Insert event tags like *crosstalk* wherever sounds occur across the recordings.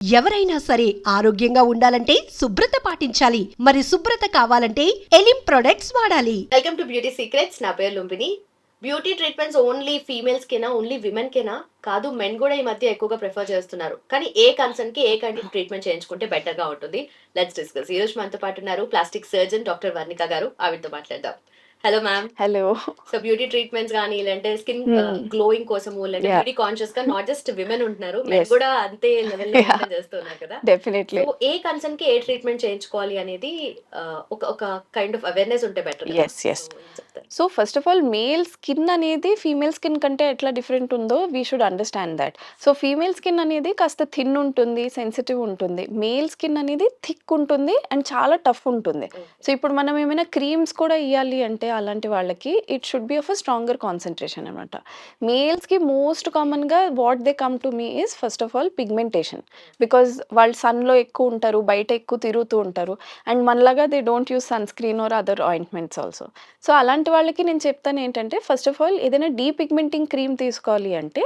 ఎవరైనా సరే ఆరోగ్యంగా ఉండాలంటే శుభ్రత పాటించాలి. మరి శుభ్రత కావాలంటే ఎలిం ప్రొడక్ట్స్ వాడాలి. వెల్కమ్ టు బ్యూటీ సీక్రెట్స్ నా పేరు Lumbini. Beauty treatments only females కేనా ఓన్లీ విమెన్ కేనా? కాదు మెన్ కూడా ఈ మధ్య ఎక్కువగా ప్రిఫర్ చేస్తున్నారు. కానీ ఏ కన్సర్న్కి ఏ కైండ్ ఆఫ్ ట్రీట్మెంట్ చేయించుకుంటే బెటర్గా ఉంటుంది? లెట్స్ డిస్కస్ ఈ రోజు మనతో పాటు ఉన్నారు ప్లాస్టిక్ సర్జన్ డాక్టర్ వర్ణిక గారు. ఆవిడతో మాట్లాడదాం. Hello ma'am hello so beauty treatments కానీ లేదంటే స్కిన్ Hmm. గ్లోయింగ్ కోసం లేదంటే. బ్యూటీ కాన్షియస్గా నాట్ జస్ట్ విమెన్ ఉంటున్నారు మెన్. కూడా అంతే లెవెల్. చేస్తున్నారు కదా డెఫినెట్లీ ఏ కన్సర్న్కి ఏ ట్రీట్మెంట్ చేయించుకోవాలి అనేది ఆ, ఒక ఒక కైండ్ ఆఫ్ అవేర్నెస్ ఉంటే better Yes, yes. So first of all male skin అనేది ఫీమేల్ స్కిన్ కంటే ఎట్లా డిఫరెంట్ ఉందో we should understand that so female skin అనేది కాస్త థిన్ ఉంటుంది సెన్సిటివ్ ఉంటుంది మేల్ స్కిన్ అనేది థిక్ ఉంటుంది అండ్ చాలా టఫ్ ఉంటుంది సో ఇప్పుడు మనం ఏమైనా క్రీమ్స్ కూడా ఇవ్వాలి అంటే అలాంటి వాళ్ళకి it should be of a stronger concentration అనమాట మేల్స్కి మోస్ట్ కామన్గా what they come to me is first of all pigmentation because వాళ్ళు సన్లో ఎక్కువ ఉంటారు బయట ఎక్కువ తిరుగుతూ ఉంటారు. అండ్ మనలాగా they don't use sunscreen or other ointments also so అలాంటి వాళ్ళకి నేను చెప్తాను ఏంటంటే ఫస్ట్ ఆఫ్ ఆల్ ఏదైనా డీ పిగ్మెంటింగ్ క్రీమ్ తీసుకోవాలి అంటే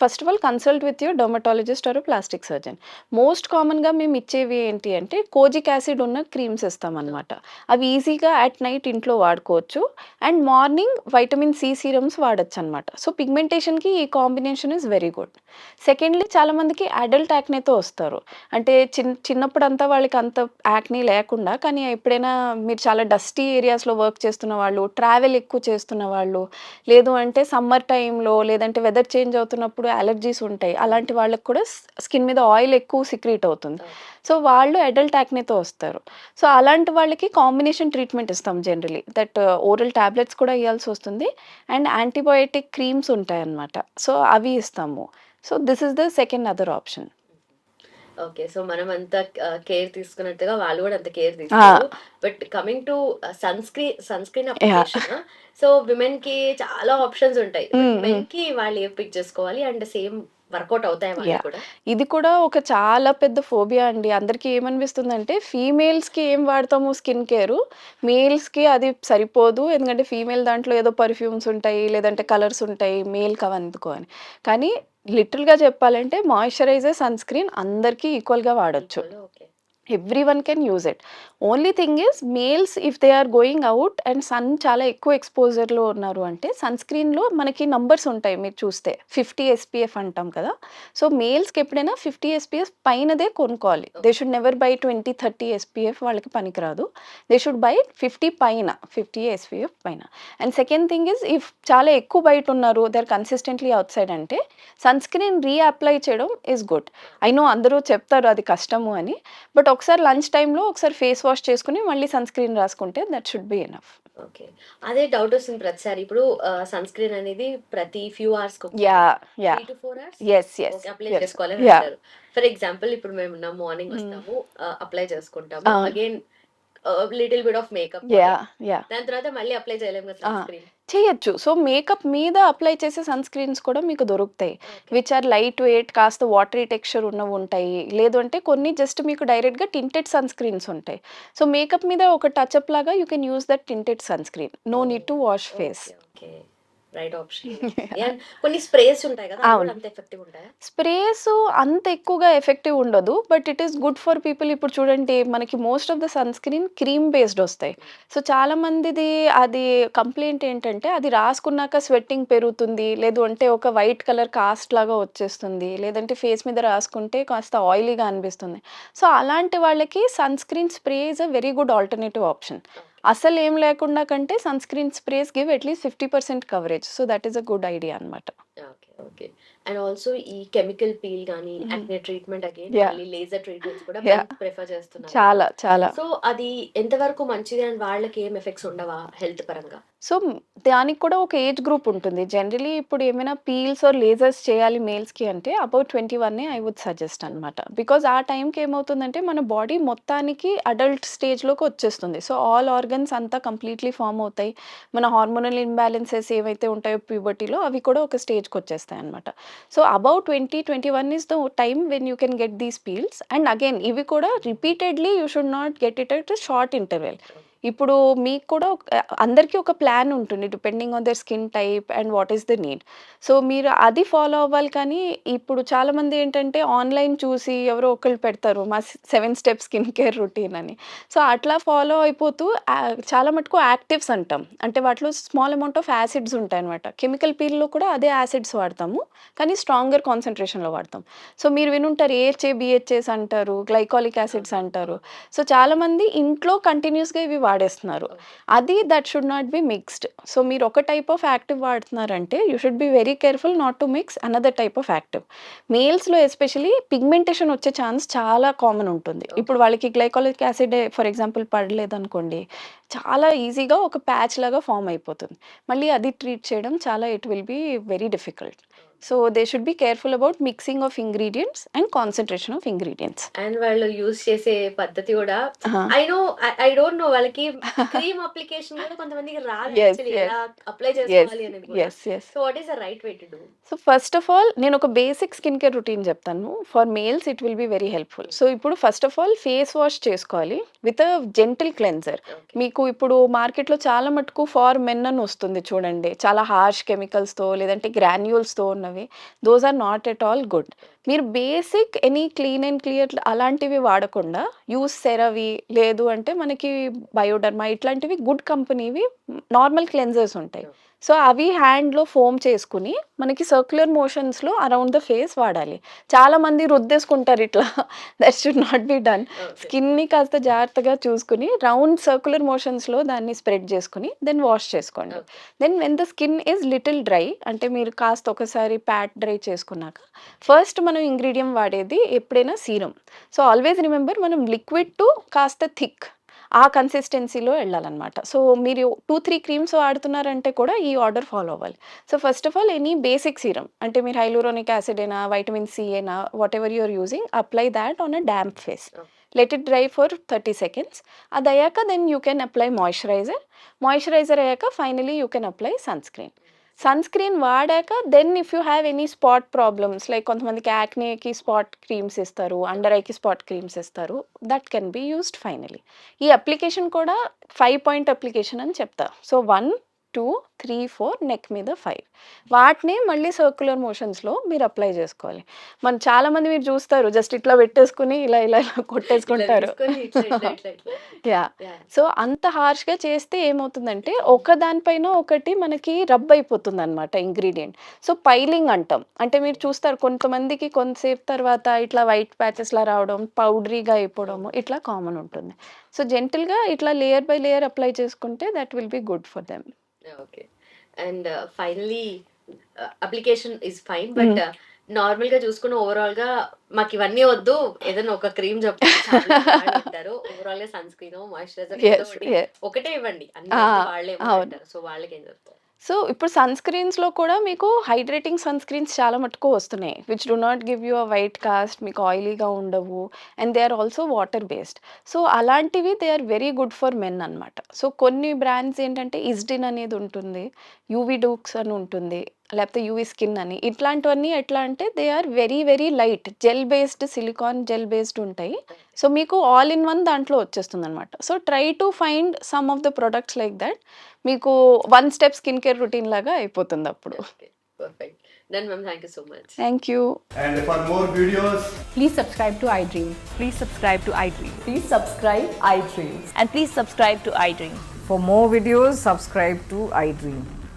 first of all consult with your dermatologist or plastic surgeon most కామన్గా మేము ఇచ్చేవి ఏంటి అంటే కోజిక్ యాసిడ్ ఉన్న క్రీమ్స్ ఇస్తామన్నమాట అవి ఈజీగా అట్ నైట్ ఇంట్లో వాడుకోవచ్చు. And morning vitamin C serums వాడచ్చు అనమాట సో పిగ్మెంటేషన్కి ఈ combination is very good secondly చాలామందికి అడల్ట్ యాక్నేతో వస్తారు. అంటే చిన్ చిన్నప్పుడు అంతా వాళ్ళకి అంత యాక్నీ లేకుండా కానీ ఎప్పుడైనా మీరు చాలా డస్టీ ఏరియాస్లో వర్క్ చేస్తున్న వాళ్ళు ట్రావెల్ ఎక్కువ చేస్తున్న వాళ్ళు లేదు అంటే సమ్మర్ టైంలో లేదంటే వెదర్ చేంజ్ అవుతున్నప్పుడు అలర్జీస్ ఉంటాయి. అలాంటి వాళ్ళకి కూడా స్కిన్ మీద ఆయిల్ ఎక్కువ సిక్రీట్ అవుతుంది. సో వాళ్ళు అడల్ట్ యాక్నేతో వస్తారు. సో అలాంటి వాళ్ళకి కాంబినేషన్ ట్రీట్మెంట్ ఇస్తాం జనరలీ దట్ ఓరల్ టాబ్లెట్స్ కూడా ఇవ్వాల్సి వస్తుంది. అండ్ యాంటీబయోటిక్ క్రీమ్స్ ఉంటాయన్నమాట. సో అవి ఇస్తాము. So this is the second other option okay so మనం అంత కేర్ తీసుకున్నట్టుగా వాళ్ళు కూడా అంత కేర్ తీసుకోరు. But coming to sunscreen sunscreen application so విమెన్కి చాలా ఆప్షన్స్ ఉంటాయి. మెన్కి వాళ్ళు ఏ పిక్ చేసుకోవాలి? అండ్ సేమ్ వర్కౌట్ అవుతాయి ఇది కూడా ఒక చాలా పెద్ద ఫోబియా అండి. అందరికీ ఏమనిపిస్తుందంటే ఫీమేల్స్కి ఏం వాడతాము స్కిన్ కేర్? మేల్స్కి అది సరిపోదు. ఎందుకంటే ఫీమేల్ దాంట్లో ఏదో పర్ఫ్యూమ్స్ ఉంటాయి లేదంటే కలర్స్ ఉంటాయి మేల్కి అవి అందుకో అని. కానీ లిటిల్గా చెప్పాలంటే మాయిశ్చరైజర్ సన్ స్క్రీన్ అందరికీ ఈక్వల్గా వాడచ్చు. Everyone can use it only thing is males if they are going out and sun చాలా ఎక్కువ ఎక్స్పోజర్లో ఉన్నారు అంటే సన్ స్క్రీన్లో మనకి నంబర్స్ ఉంటాయి మీరు చూస్తే. ఫిఫ్టీ ఎస్పీఎఫ్ అంటాం కదా. సో మేల్స్కి ఎప్పుడైనా ఫిఫ్టీ ఎస్పీఎఫ్ పైనదే కొనుక్కోవాలి. They should never buy twenty thirty SPF వాళ్ళకి పనికిరాదు. దే షుడ్ బై ఫిఫ్టీ పైన ఫిఫ్టీ ఎస్పీఎఫ్ పైన. And second thing is if చాలా ఎక్కువ బయట ఉన్నారు they are consistently outside అంటే సన్ స్క్రీన్ రీఅప్లై చేయడం ఇస్ గుడ్ ఐ నో అందరూ చెప్తారు అది కష్టము అని బట్ ఒకసారి లంచ్ టైంలో ఒకసారి ఫేస్ వాష్ చేసుకుని మళ్ళీ సన్ స్క్రీన్ రాసుకుంటే that should be enough. Okay. అదే డౌట్ వస్తుంది ప్రతిసారి ఇప్పుడు సన్ స్క్రీన్ అనేది ప్రతి few hours ya ya. Yes yes apply. అంటారు. ఫర్ ఎగ్జాంపుల్ ఇప్పుడు మేము మార్నింగ్. వస్తాము అప్లై చేసుకుంటాము. Again little bit of makeup ya ya దాని తర్వాత మళ్ళీ అప్లై చేయలేము కదా సన్. స్క్రీన్ చేయొచ్చు. సో మేకప్ మీద అప్లై చేసే సన్ స్క్రీన్స్ కూడా మీకు దొరుకుతాయి. విచ్ ఆర్ లైట్ వెయిట్ కాస్త వాటరీ టెక్స్చర్ ఉన్నవి ఉంటాయి. లేదు అంటే కొన్ని జస్ట్ మీకు డైరెక్ట్గా టింటెడ్ సన్ స్క్రీన్స్ ఉంటాయి. సో మేకప్ మీద ఒక టచ్అప్ లాగా you can use that tinted sunscreen no need to wash face okay right option. *laughs* కొన్ని స్ప్రేస్ ఉంటాయి కదా అంత ఎఫెక్టివ్ ఉంటాయా? స్ప్రేస్ అంత ఎక్కువగా ఎఫెక్టివ్ ఉండదు but it is good for people ఇప్పుడు చూడండి మనకి most of the sunscreen cream based వస్తాయి. సో చాలా మందిది అది కంప్లైంట్ ఏంటంటే అది రాసుకున్నాక స్వెట్టింగ్ పెరుగుతుంది లేదు అంటే ఒక వైట్ కలర్ కాస్ట్ లాగా వచ్చేస్తుంది లేదంటే ఫేస్ మీద రాసుకుంటే కాస్త ఆయిలీగా అనిపిస్తుంది. సో అలాంటి వాళ్ళకి sunscreen spray is a very good alternative option అసలు ఏం లేకుండా కంటే sunscreen sprays give at least fifty percent coverage so that is a good idea అనమాట ఓకే ఓకే అండ్ ఆల్సో ఈ కెమికల్ పీల్ కానీ. Acne treatment again. మళ్ళీ laser treatments కూడా. Prefer చేస్తున్నారు చాలా చాలా సో అది ఎంతవరకు మంచిది అండ్ వాళ్ళకి ఏం ఎఫెక్ట్స్ ఉండవా హెల్త్ పరంగా సో దానికి కూడా ఒక ఏజ్ గ్రూప్ ఉంటుంది. జనరలీ ఇప్పుడు ఏమైనా పీల్స్ ఆర్ లేజర్స్ చేయాలి మేల్స్కి అంటే అబౌట్ ట్వంటీ వన్నే ఐ వుడ్ సజెస్ట్ అనమాట బికాజ్ ఆ టైంకి ఏమవుతుందంటే మన బాడీ మొత్తానికి అడల్ట్ స్టేజ్లోకి వచ్చేస్తుంది. సో ఆల్ ఆర్గన్స్ అంతా కంప్లీట్లీ ఫామ్ అవుతాయి. మన హార్మోనల్ ఇంబ్యాలెన్సెస్ ఏవైతే ఉంటాయో ప్యూబర్టీలో అవి కూడా ఒక స్టేజ్కి వచ్చేస్తాయి అనమాట so about twenty twenty one is the time when you can get these peels. And again ఇవి కూడా repeatedly you should not get it at short interval. ఇప్పుడు మీకు కూడా అందరికీ ఒక ప్లాన్ ఉంటుంది depending on their skin type and what is the need so మీరు అది ఫాలో అవ్వాలి కానీ ఇప్పుడు చాలామంది ఏంటంటే ఆన్లైన్ చూసి ఎవరో ఒకళ్ళు పెడతారు మా seven step skin care routine అని. సో అట్లా ఫాలో అయిపోతూ చాలా మటుకు యాక్టివ్స్ అంటాం. అంటే వాటిలో స్మాల్ అమౌంట్ ఆఫ్ యాసిడ్స్ ఉంటాయి అనమాట కెమికల్ పీల్లో కూడా అదే యాసిడ్స్ వాడతాము కానీ స్ట్రాంగర్ కాన్సన్ట్రేషన్లో వాడతాం. సో మీరు వినుంటారు ఏహెచ్ఏ బిహెచ్ఏస్ అంటారు గ్లైకాలిక్ యాసిడ్స్ అంటారు. సో చాలామంది ఇంట్లో కంటిన్యూస్గా ఇవి వాడేస్తున్నారు. అది that should not be mixed so మీరు ఒక type of active వాడుతున్నారంటే you should be very careful not to mix another type of active మేల్స్లో especially pigmentation వచ్చే ఛాన్స్ చాలా కామన్ ఉంటుంది. ఇప్పుడు వాళ్ళకి గ్లైకాలిక్ యాసిడ్ ఫర్ ఎగ్జాంపుల్ పడలేదు అనుకోండి చాలా ఈజీగా ఒక ప్యాచ్ లాగా ఫామ్ అయిపోతుంది. మళ్ళీ అది ట్రీట్ చేయడం చాలా it will be very difficult so they should be careful about mixing of ingredients and concentration of ingredients and వాళ్ళు యూజ్ చేసే పద్ధతి కూడా I know I don't know వాళ్ళకి క్రీమ్ అప్లికేషన్ కూడా కొంతమందికి రాదు అప్లై చేసుకోవాలి అనేది so what is the right way to do so first of all నేను ఒక బేసిక్ స్కిన్ కేర్ రొటీన్ చెప్తాను. For males it will be very helpful so ఇప్పుడు first of all face wash చేసుకోవాలి విత్ అ జెంటిల్ క్లెన్జర్ మీకు ఇప్పుడు మార్కెట్లో చాలా మటుకు ఫార్ మెన్ అని వస్తుంది చూడండి. చాలా హార్ష్ కెమికల్స్తో లేదంటే గ్రాన్యూల్స్తో ఉన్నవి. Those are not at all good మీరు basic any Clean and Clear అలాంటివి వాడకుండా యూస్ సెరవి లేదు అంటే మనకి బయోడర్మా ఇట్లాంటివి గుడ్ కంపెనీవి నార్మల్ క్లెన్జర్స్ ఉంటాయి. సో అవి హ్యాండ్లో ఫోమ్ చేసుకుని మనకి సర్క్యులర్ మోషన్స్లో అరౌండ్ ద ఫేస్ వాడాలి. చాలా మంది రుద్దేసుకుంటారు ఇట్లా. That should not be done స్కిన్ని కాస్త జాగ్రత్తగా చూసుకుని రౌండ్ సర్క్యులర్ మోషన్స్లో దాన్ని స్ప్రెడ్ చేసుకుని దెన్ వాష్ చేసుకోండి. Then when the skin is little dry అంటే మీరు కాస్త ఒకసారి ప్యాట్ డ్రై చేసుకున్నాక ఫస్ట్ మనం ఇంగ్రీడియం వాడేది ఎప్పుడైనా సీరం సో ఆల్వేస్ రిమెంబర్ మనం లిక్విడ్ టు కాస్త థిక్. ఆ కన్సిస్టెన్సీలో వెళ్ళాలన్నమాట. సో మీరు టూ త్రీ క్రీమ్స్ వాడుతున్నారంటే కూడా ఈ ఆర్డర్ ఫాలో అవ్వాలి. So first of all any basic serum అంటే మీరు హైలూరోనిక్ యాసిడ్ అయినా వైటమిన్ సి అయినా whatever you're using apply that on a damp face let it dry for thirty seconds అది అయ్యాక then you can apply moisturiser moisturiser అయ్యాక finally you can apply sunscreen sunscreen వాడాక then if you have any spot problems like కొంతమందికి యాక్నేకి spot creams ఇస్తారు under ఐకి spot creams ఇస్తారు that can be used finally ఈ application కూడా five point application అని చెప్తా. So one two three four neck మీద ఫైవ్. వాటిని మళ్ళీ సర్క్యులర్ మోషన్స్లో మీరు అప్లై చేసుకోవాలి. మన చాలామంది మీరు చూస్తారు జస్ట్ ఇట్లా పెట్టేసుకుని ఇలా ఇలా ఇలా కొట్టేసుకుంటారు. యా. సో అంత హార్ష్గా చేస్తే ఏమవుతుందంటే ఒక దానిపైన ఒకటి మనకి రబ్ అయిపోతుంది అనమాట ఇంగ్రీడియంట్. సో పైలింగ్ అంటాం. అంటే మీరు చూస్తారు కొంతమందికి కొంతసేపు తర్వాత ఇట్లా వైట్ ప్యాచెస్లా రావడం పౌడరీగా అయిపోవడము ఇట్లా కామన్ ఉంటుంది. సో జెంటల్గా ఇట్లా లేయర్ బై లేయర్ అప్లై చేసుకుంటే that will be good for them okay and finally application is fine but నార్మల్గా చూసుకుని ఓవరాల్గా మాకు ఇవన్నీ వద్దు. ఏదైనా ఒక క్రీమ్ చెప్తారు ఓవరాల్గా సన్ స్క్రీన్ మాయిశ్చరైజర్. ఒకటే ఇవ్వండి. అన్ని వాళ్ళే సో వాళ్ళకి ఏం చెప్తారు? సో ఇప్పుడు సన్ స్క్రీన్స్లో కూడా మీకు హైడ్రేటింగ్ సన్ స్క్రీన్స్ చాలా మటుకు వస్తున్నాయి. Which do not give you a white cast మీకు ఆయిలీగా ఉండవు. And they are also water based. So అలాంటివి they are very good for men అనమాట సో కొన్ని బ్రాండ్స్ ఏంటంటే ఇస్డిన్ అనేది ఉంటుంది యూవీ డూక్స్ అని ఉంటుంది లేకపోతే యూవీ స్కిన్ అని ఇట్లాంటివన్నీ ఎట్లా అంటే they are very very light gel based silicone gel based ఉంటాయి సో మీకు ఆల్ ఇన్ వన్ దాంట్లో వచ్చేస్తుంది అనమాట so try to find some of the products like that మీకు one step skin care routine లాగా అయిపోతుంది అప్పుడు okay perfect then ma'am thank you so much thank you And for more videos, Please subscribe to iDream. Please subscribe to iDream. Please subscribe iDream. And please subscribe to iDream. For more videos, subscribe to iDream.